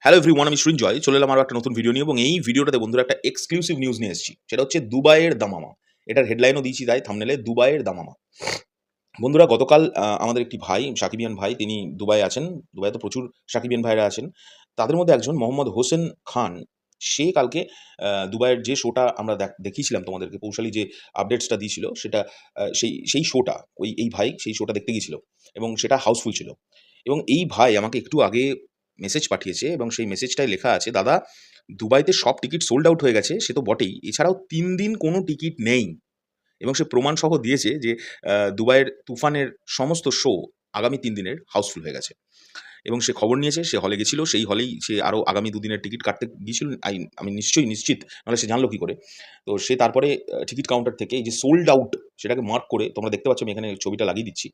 Hello everyone আমি সৃঞ্জয় চলে এলাম আরও একটা নতুন ভিডিও নিয়ে এবং এই ভিডিওটাতে বন্ধুরা একটা এক্সক্লুসিভ নিউজ নিয়ে এসেছি। সেটা হচ্ছে দুবাইয়ের দামামা। এটার হেডলাইনও দিয়েছি তাই থামনেলে দুবাইয়ের দামামা। বন্ধুরা, গতকাল আমাদের একটি ভাই, সাকিবিয়ান ভাই, তিনি দুবাই আছেন। দুবাইতে প্রচুর সাকিবিয়ান ভাইরা আছেন। তাদের মধ্যে একজন মোহাম্মদ হোসেন খান, সে কালকে দুবাইয়ের যে শোটা আমরা দেখ- দেখিয়েছিলাম তোমাদেরকে, কৌশলী যে আপডেটসটা দিয়েছিল, সেটা সেই সেই শোটা, ওই, এই ভাই সেই শোটা দেখতে গিয়েছিল এবং সেটা হাউসফুল ছিল। এবং এই ভাই আমাকে একটু আগে মেসেজ পাঠিয়েছে এবং সেই মেসেজটায় লেখা আছে, দাদা, দুবাইতে সব টিকিট সোল্ড আউট হয়ে গেছে, সে তো বটেই। এছাড়াও তিন দিন কোনো টিকিট নেই। এবং সে প্রমাণ সহ দিয়েছে যে দুবাইয়ের তুফানের সমস্ত শো আগামী তিন দিনের হাউসফুল হয়ে গেছে। এবং সে খবর নিয়েছে, সে হলে গেছিল, সেই হলেই সে আরও আগামী দুদিনের টিকিট কাটতে গিয়েছিল। আমি নিশ্চয়ই নিশ্চিত, নাহলে সে জানলো কী করে। তো সে তারপরে টিকিট কাউন্টার থেকে এই যে সোল্ড আউট সেটাকে মার্ক করে, তোমরা দেখতে পাচ্ছ, আমি এখানে ছবিটা লাগিয়ে দিচ্ছি।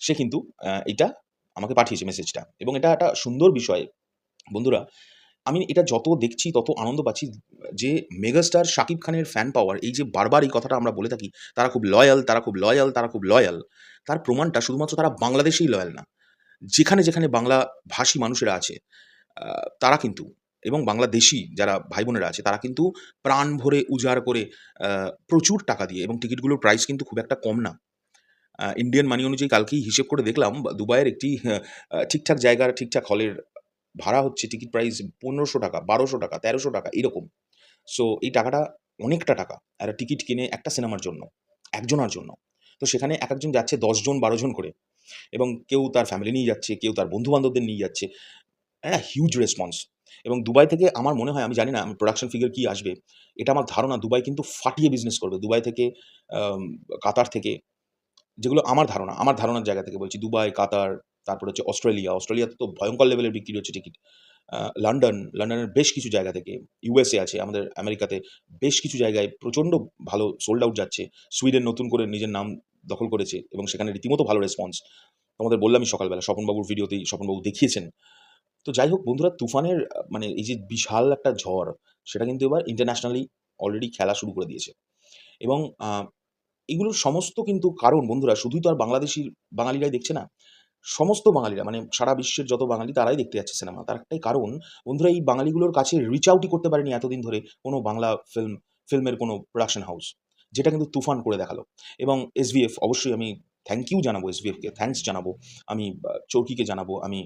সে কিন্তু এটা আমাকে পাঠিয়েছে মেসেজটা এবং এটা একটা সুন্দর বিষয়। বন্ধুরা, আমি এটা যত দেখছি, তত আনন্দ পাচ্ছি যে মেগাস্টার শাকিব খানের ফ্যান পাওয়ার এই যে বারবার এই কথাটা আমরা বলে থাকি, তারা খুব লয়াল তারা খুব লয়াল তারা খুব লয়াল তার প্রমাণটা শুধুমাত্র তারা বাংলাদেশেই লয়াল না। যেখানে যেখানে বাংলা ভাষী মানুষেরা আছে তারা কিন্তু, এবং বাংলাদেশি যারা ভাই বোনেরা আছে, তারা কিন্তু প্রাণ ভরে উজাড় করে প্রচুর টাকা দিয়ে, এবং টিকিটগুলোর প্রাইস কিন্তু খুব একটা কম না। ইন্ডিয়ান মানি অনুযায়ী কালকেই হিসেব করে দেখলাম দুবাইয়ের একটি আহ, ঠিকঠাক জায়গার ঠিকঠাক হলের ভাড়া হচ্ছে টিকিট প্রাইস পনেরোশো টাকা বারোশো টাকা তেরোশো টাকা এরকম। সো এই টাকাটা অনেকটা টাকা একটা টিকিট কিনে একটা সিনেমার জন্য একজনের জন্য। তো সেখানে এক একজন যাচ্ছে দশজন বারোজন করে। এবং কেউ তার ফ্যামিলি নিয়ে যাচ্ছে কেউ তার বন্ধু বান্ধবদের নিয়ে যাচ্ছে। একটা হিউজ রেসপন্স এবং দুবাই থেকে আমার মনে হয় আমি জানি না আমি প্রোডাকশন ফিগার কী আসবে এটা আমার ধারণা দুবাই কিন্তু ফাটিয়ে বিজনেস করবে। দুবাই থেকে কাতার থেকে যেগুলো আমার ধারণা, আমার ধারণার জায়গা থেকে বলছি, দুবাই, কাতার, তারপর হচ্ছে অস্ট্রেলিয়া, অস্ট্রেলিয়াতে তো ভয়ঙ্কর লেভেলের বিক্রি হচ্ছে টিকিট লন্ডন, লন্ডনের বেশ কিছু জায়গা থেকে ইউএসএ আছে, আমাদের আমেরিকাতে বেশ কিছু জায়গায় প্রচণ্ড ভালো সোল্ড আউট যাচ্ছে, সুইডেন নতুন করে নিজের নাম দখল করেছে এবং সেখানে রীতিমতো ভালো রেসপন্স তোমাদের বললামই সকালবেলা, স্বপনবাবুর ভিডিওতেই স্বপনবাবু দেখিয়েছেন। তো যাই হোক বন্ধুরা, তুফানের মানে এই যে বিশাল একটা ঝড়, সেটা কিন্তু এবার ইন্টারন্যাশনালি অলরেডি খেলা শুরু করে দিয়েছে। এবং এগুলোর সমস্ত কিন্তু কারণ বন্ধুরা, শুধুই তো আর বাংলাদেশি বাঙালিরাই দেখছে না। সমস্ত বাঙালিরা মানে সারা বিশ্বের যত বাঙালি তারাই দেখতে যাচ্ছে সিনেমা। তার একটাই কারণ, বন্ধুরা, এই বাঙালিগুলোর কাছে রিচ আউটই করতে পারেনি এতদিন ধরে কোনো বাংলা ফিল্ম ফিল্মের কোনো প্রোডাকশন হাউস যেটা কিন্তু তুফান করে দেখাল। এবং এসভিএফ অবশ্যই আমি থ্যাংক ইউ জানাব এসভিএফকে থ্যাঙ্কস জানাব। আমি চৌকিকে জানাব, আমি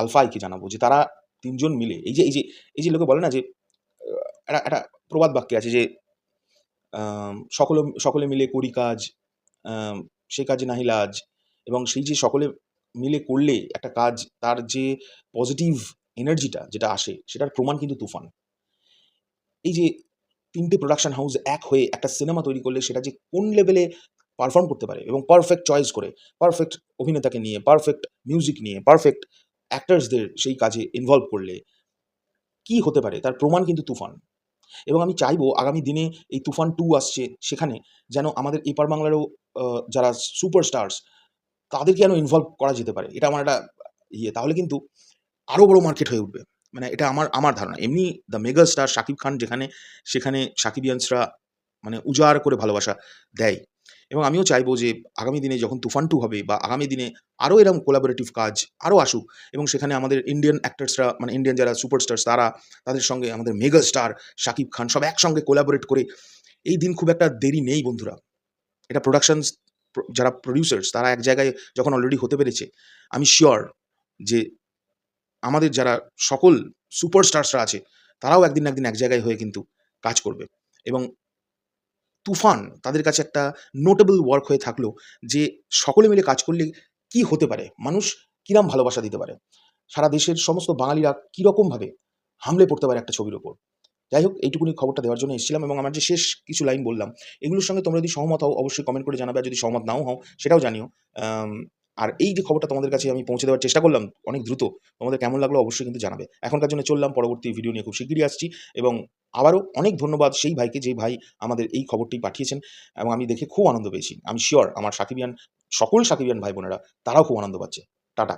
আলফাইকে জানাব যে তারা তিনজন মিলে, এই যে এই যে এই যে লোকে বলে না যে একটা একটা প্রবাদ বাক্যে আছে যে সকলে সকলে মিলে করি কাজ সে কাজে নাহি লাজ। এবং সেই যে সকলে মিলে করলে একটা কাজ, তার যে পজিটিভ এনার্জিটা যেটা আসে, সেটার প্রমাণ কিন্তু তুফান। এই যে তিনটে প্রোডাকশন হাউস এক হয়ে একটা সিনেমা তৈরি করলে সেটা যে কোন লেভেলে পারফর্ম করতে পারে এবং পারফেক্ট চয়েস করে পারফেক্ট অভিনেতাকে নিয়ে পারফেক্ট মিউজিক নিয়ে পারফেক্ট অ্যাক্টার্সদের সেই কাজে ইনভলভ করলে কি হতে পারে, তার প্রমাণ কিন্তু তুফান। এবং আমি চাইব আগামী দিনে এই তুফান টু আসছে সেখানে যেন আমাদের এপার বাংলারও যারা সুপারস্টার্স তাদেরকে যেন ইনভলভ করা যেতে পারে। এটা আমার একটা ইয়ে। তাহলে কিন্তু আরও বড় মার্কেট হয়ে উঠবে। মানে এটা আমার আমার ধারণা। এমনি the mega star Shakib Khan যেখানে, সেখানে সাকিবিয়ান্সরা মানে উজাড় করে ভালোবাসা দেয়। এবং আমিও চাইব যে আগামী দিনে যখন তুফান টু হবে বা আগামী দিনে আরও এরকম কোলাবোরেটিভ কাজ আরও আসুক এবং সেখানে আমাদের ইন্ডিয়ান অ্যাক্টার্সরা মানে ইন্ডিয়ান যারা সুপারস্টার্স তারা তাদের সঙ্গে আমাদের মেগা স্টার শাকিব খান সব একসঙ্গে কোলাবোরেট করে এই দিন খুব একটা দেরি নেই বন্ধুরা। এটা প্রোডাকশনস যারা প্রডিউসার্স তারা এক জায়গায় যখন অলরেডি হতে পেরেছে, আমি শিওর যে আমাদের যারা সকল সুপারস্টার্সরা আছে তারাও একদিন একদিন এক জায়গায় হয়ে কিন্তু কাজ করবে এবং তুফান তাদের কাছে একটা নোটেবল ওয়ার্ক হয়ে থাকল যে সকলে মিলে কাজ করলে কি হতে পারে? মানুষ কিরাম ভালোবাসা দিতে পারে? সারা দেশের সমস্ত বাঙালিরা কীরকমভাবে হামলে পড়তে পারে একটা ছবির ওপর যাই হোক, এইটুকুনি খবরটা দেওয়ার জন্য এসেছিলাম এবং আমার যে শেষ কিছু লাইন বললাম, এগুলোর সঙ্গে তোমরা যদি সহমত হও, অবশ্যই কমেন্ট করে জানাবে, আর যদি সহমত নাও হও, সেটাও জানিও। আর এই যে খবরটা তোমাদের কাছে আমি পৌঁছে দেওয়ার চেষ্টা করলাম, অনেক দ্রুত, তোমাদের কেমন লাগল অবশ্যই কিন্তু জানাবে। এখনকার জন্য চললাম, পরবর্তী ভিডিও নিয়ে খুব শিগগিরই আসছি এবং আবারও অনেক ধন্যবাদ সেই ভাইকে, যে ভাই আমাদের এই খবরটি পাঠিয়েছেন এবং আমি দেখে খুব আনন্দ পেয়েছি। আমি শিওর আমার সাকিবিয়ান সকল সাকিবিয়ান ভাই বোনেরা তারাও খুব আনন্দ পাচ্ছে। টাটা।